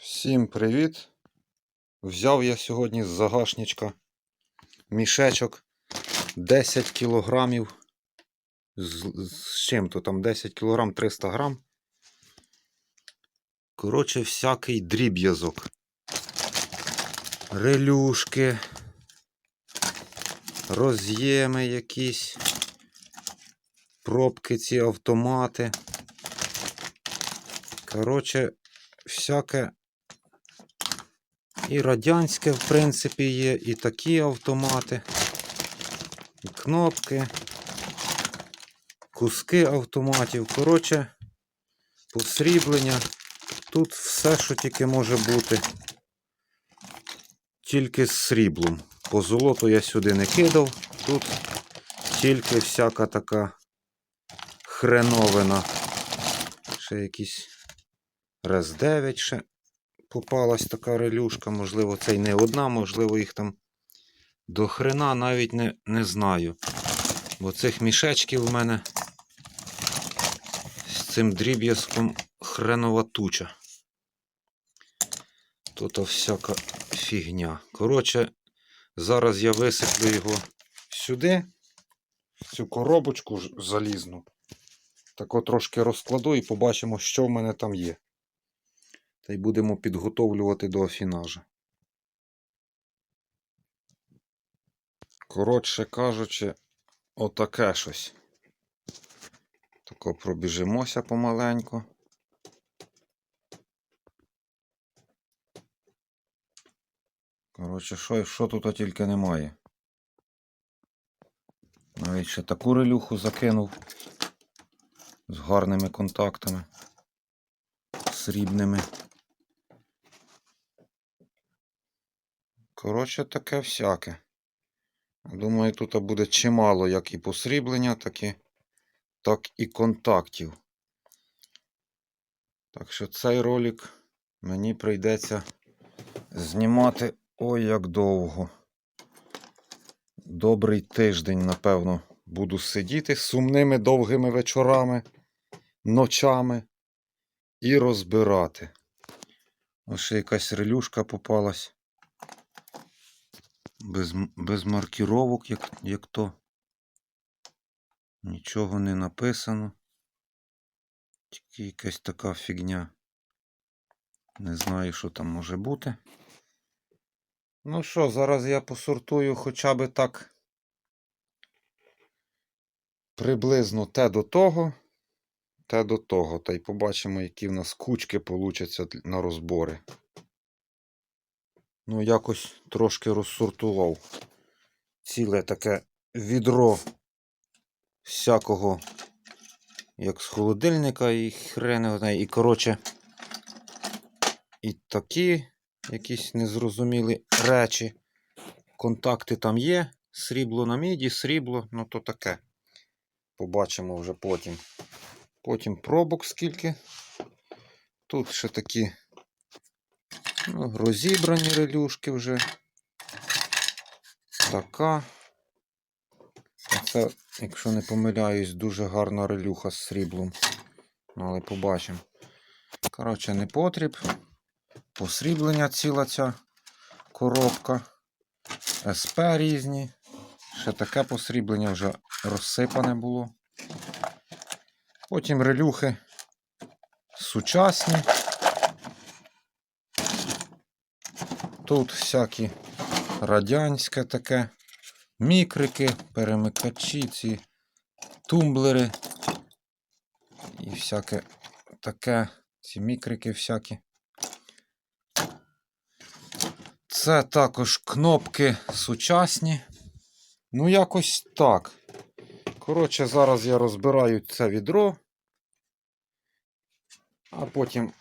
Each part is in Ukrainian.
Всім привіт! Взяв я сьогодні з загашничка мішечок 10 кілограмів. З, з чим-то там 10 кілограм 300 грам. Коротше, всякий дріб'язок. Релюшки, роз'єми якісь, пробки ці автомати. Коротше, всяке і радянське, в принципі, є, і такі автомати, і кнопки, куски автоматів. Коротше, посріблення. Тут все, що тільки може бути. Тільки з сріблом. По золоту я сюди не кидав. Тут тільки всяка така хреновина. Ще якісь Раз 9 ще попалась така релюшка, можливо, це й не одна, можливо, їх там до хрена навіть не, не знаю. Бо цих мішечків у мене з цим дріб'язком хренова туча. Тут всяка фігня. Коротше, зараз я висиплю його сюди, в цю коробочку залізну. Так от трошки розкладу і побачимо, що в мене там є. Та й будемо підготовлювати до афінажа. Коротше кажучи, отаке щось. Тако пробіжимося помаленьку. Коротше, що, що тут тільки немає. Навіть ще таку релюху закинув з гарними контактами, срібними. Коротше, таке всяке. Думаю, тут буде чимало як і посріблення, так і, так і контактів. Так що цей ролик мені прийдеться знімати ой як довго. Добрий тиждень, напевно, буду сидіти сумними довгими вечорами, ночами і розбирати. Ось ще якась релюшка попалась. Без, без маркіровок, як, як то. Нічого не написано. Тільки якась така фігня. Не знаю, що там може бути. Ну що, зараз я посортую хоча б так приблизно те до того, те до того. Та й побачимо, які в нас кучки получаться на розбори. Ну, якось трошки розсортував. Ціле таке відро всякого, як з холодильника, і хрене, і, коротше, і такі якісь незрозумілі речі. Контакти там є. Срібло на міді, срібло, ну то таке. Побачимо вже потім. Потім пробок скільки. Тут ще такі ну, розібрані релюшки вже. Така. Це, якщо не помиляюсь, дуже гарна релюха з сріблом. Ну, але побачимо. Коротше, не потріб. Посріблення ціла ця коробка. СП різні. Ще таке посріблення вже розсипане було. Потім релюхи сучасні. Тут всякі радянське таке, мікрики, перемикачі, ці тумблери і всяке таке, ці мікрики всякі. Це також кнопки сучасні. Ну, якось так. Коротше, зараз я розбираю це відро, а потім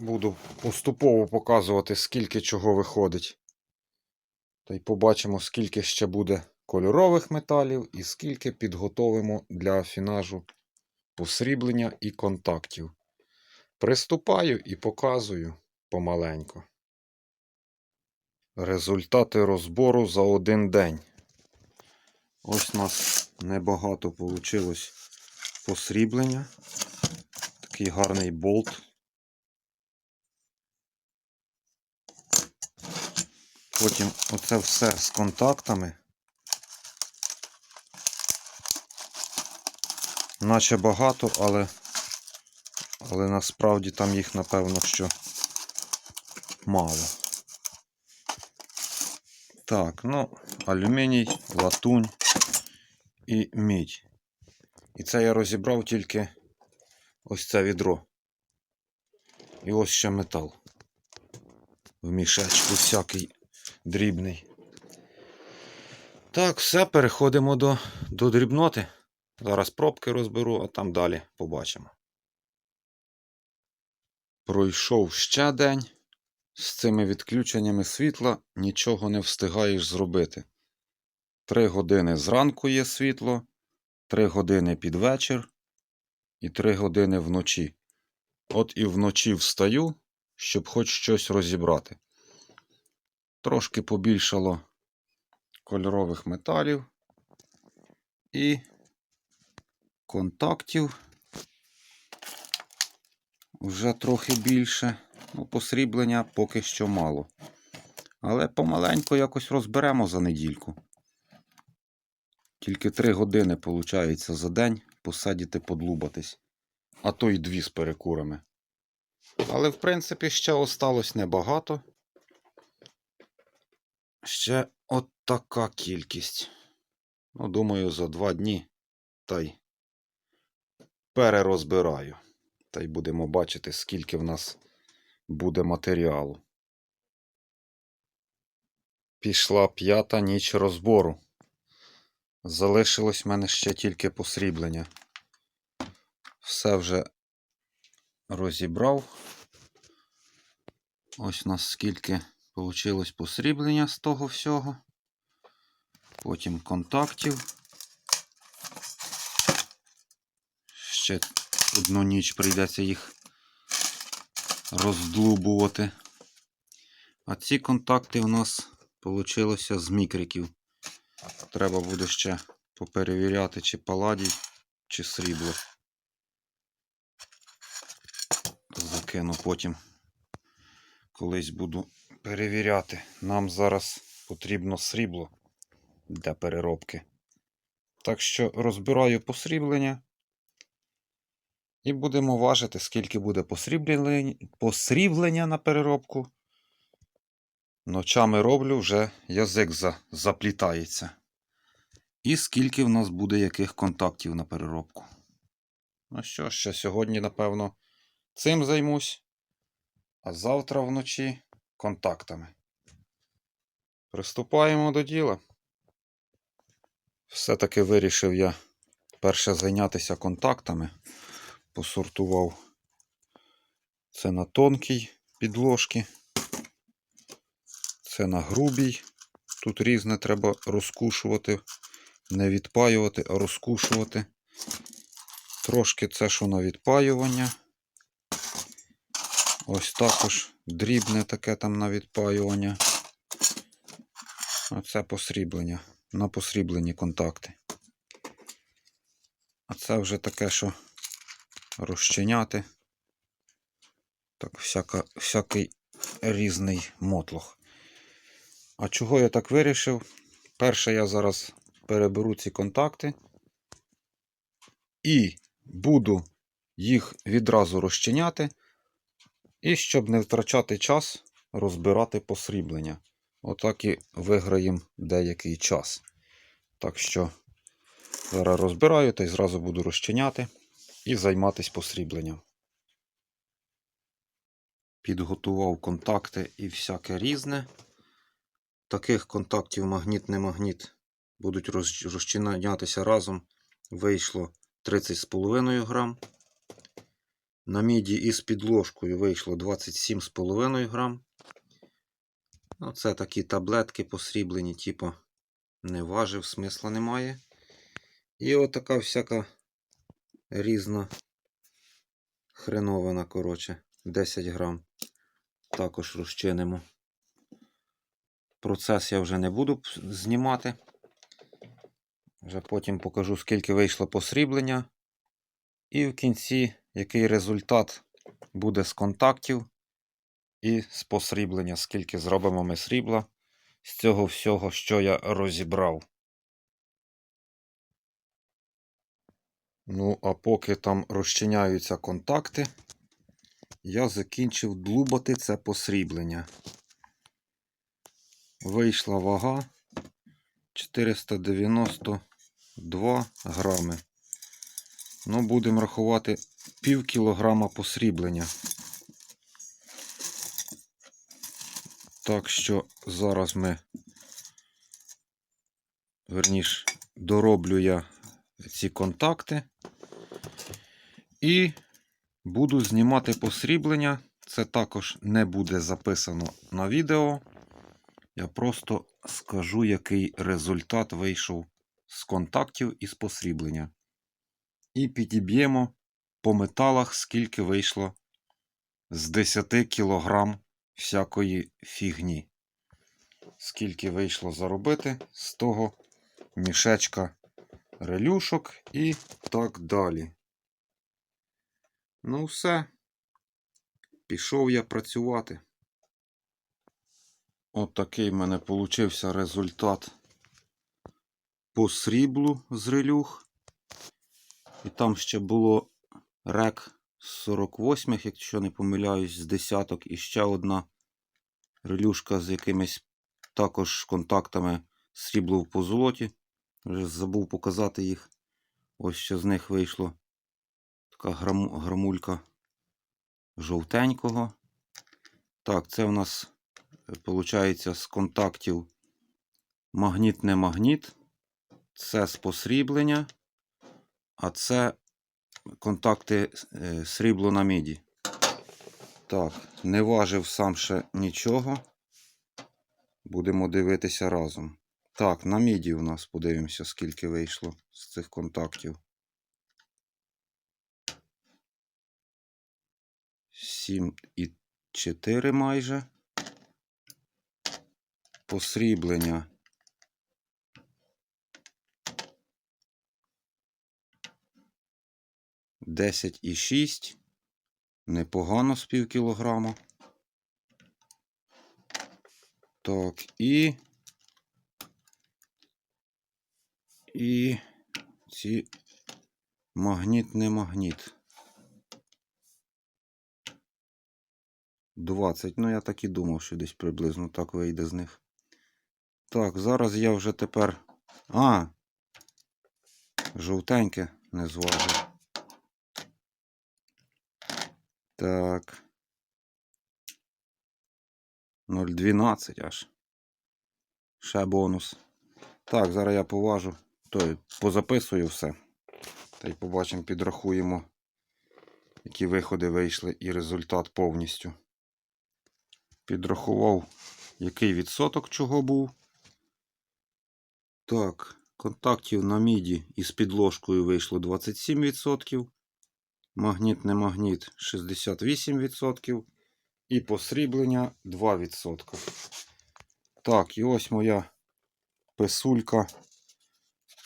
буду поступово показувати, скільки чого виходить. Та й побачимо, скільки ще буде кольорових металів і скільки підготовимо для афінажу посріблення і контактів. Приступаю і показую помаленьку. Результати розбору за один день. Ось у нас небагато вийшло посріблення. Такий гарний болт. Потім оце все з контактами. Наче багато, але, але насправді там їх, напевно, що мало. Так, ну, алюміній, латунь і мідь. І це я розібрав тільки ось це відро. І ось ще метал. В мішечку всякий дрібний. Так, все, переходимо до, до дрібноти. Зараз пробки розберу, а там далі побачимо. Пройшов ще день. З цими відключеннями світла нічого не встигаєш зробити. Три години зранку є світло, три години під вечір і три години вночі. От і вночі встаю, щоб хоч щось розібрати. Трошки побільшало кольорових металів і контактів вже трохи більше. Ну, посріблення поки що мало. Але помаленьку якось розберемо за недільку. Тільки три години, виходить, за день посидіти подлубатись. А то й дві з перекурами. Але, в принципі, ще осталось небагато. Ще от така кількість. Ну, думаю, за два дні та й перерозбираю. Та й будемо бачити, скільки в нас буде матеріалу. Пішла п'ята ніч розбору. Залишилось в мене ще тільки посріблення. Все вже розібрав. Ось у вийшло посріблення з того всього. Потім контактів. Ще одну ніч прийдеться їх роздлубувати. А ці контакти у нас вийшло з мікриків. Треба буде ще поперевіряти, чи паладій, чи срібло. Закину потім. Колись буду перевіряти. Нам зараз потрібно срібло для переробки. Так що розбираю посріблення. І будемо важити, скільки буде посріблення, на переробку. Ночами роблю, вже язик за, заплітається. І скільки в нас буде яких контактів на переробку. Ну що, ще сьогодні, напевно, цим займусь. А завтра вночі контактами. Приступаємо до діла. Все-таки вирішив я перше зайнятися контактами. Посортував це на тонкій підложці. Це на грубій. Тут різне треба розкушувати. Не відпаювати, а розкушувати. Трошки це, що на відпаювання. Ось також дрібне таке там на відпаювання. Оце посріблення. На посріблені контакти. А це вже таке, що розчиняти. Так, всяка, всякий різний мотлох. А чого я так вирішив? Перше, я зараз переберу ці контакти і буду їх відразу розчиняти. І щоб не втрачати час, розбирати посріблення. Отак і виграємо деякий час. Так що зараз розбираю та й зразу буду розчиняти і займатися посрібленням. Підготував контакти і всяке різне. Таких контактів магніт-не магніт будуть розчинятися разом. Вийшло 30,5 грам. На міді із підложкою вийшло 27,5 грам. Оце такі таблетки посріблені, типу не важив, смисла немає. І отака всяка різна хреновина, коротше, 10 грам. Також розчинимо. Процес я вже не буду знімати. Вже потім покажу, скільки вийшло посріблення. І в кінці, який результат буде з контактів і з посріблення, скільки зробимо ми срібла з цього всього, що я розібрав. Ну, а поки там розчиняються контакти, я закінчив длубати це посріблення. Вийшла вага 492 грами. Ну, будемо рахувати пів кілограма посріблення. Так що зараз ми, верніш, дороблю я ці контакти і буду знімати посріблення. Це також не буде записано на відео. Я просто скажу, який результат вийшов з контактів і з посріблення. І підіб'ємо по металах, скільки вийшло з 10 кг всякої фігні. Скільки вийшло заробити з того мішечка релюшок і так далі. Ну, все. Пішов я працювати. От такий в мене получився результат по сріблу з релюх. І там ще було рек 48, якщо не помиляюсь, з десяток. І ще одна релюшка з якимись також контактами срібло в позолоті. Вже забув показати їх. Ось що з них вийшло. Така грам... грамулька жовтенького. Так, це у нас виходить з контактів магніт не магніт. Це з посріблення. А це контакти е, срібло на міді. Так, не важив сам ще нічого. Будемо дивитися разом. Так, на міді у нас подивимося, скільки вийшло з цих контактів. 7,4 майже. Посріблення. Десять і шість. Непогано з пів кілограма. Так, і. І ці магніт не магніт. 20. Ну, я так і думав, що десь приблизно так вийде з них. Так, зараз я вже тепер. А! Жовтеньке не зважив. Так. 0,12 аж. Ще бонус. Так, зараз я поважу. То позаписую все. Та й побачимо, підрахуємо, які виходи вийшли і результат повністю. Підрахував, який відсоток чого був. Так, контактів на міді із підложкою вийшло 27%. Магніт не магніт 68%. І посріблення 2%. Так, і ось моя писулька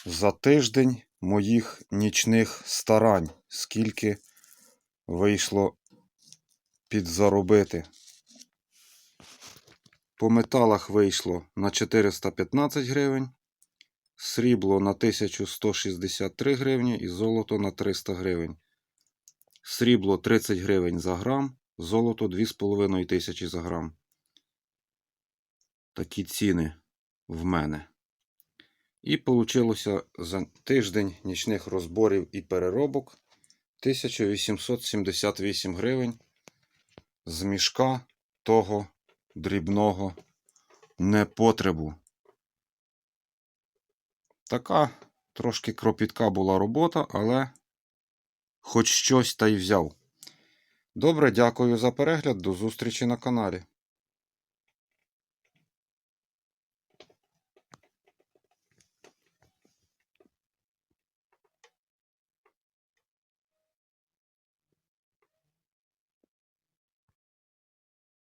за тиждень моїх нічних старань. Скільки вийшло підзаробити. По металах вийшло на 415 гривень, срібло на 1163 гривні і золото на 300 гривень. Срібло 30 гривень за грам, золото 2,5 тисячі за грам. Такі ціни в мене. І вийшло за тиждень нічних розборів і переробок 1878 гривень з мішка того дрібного непотребу. Така трошки кропітка була робота, але хоч щось та й взяв. Добре, дякую за перегляд. До зустрічі на каналі.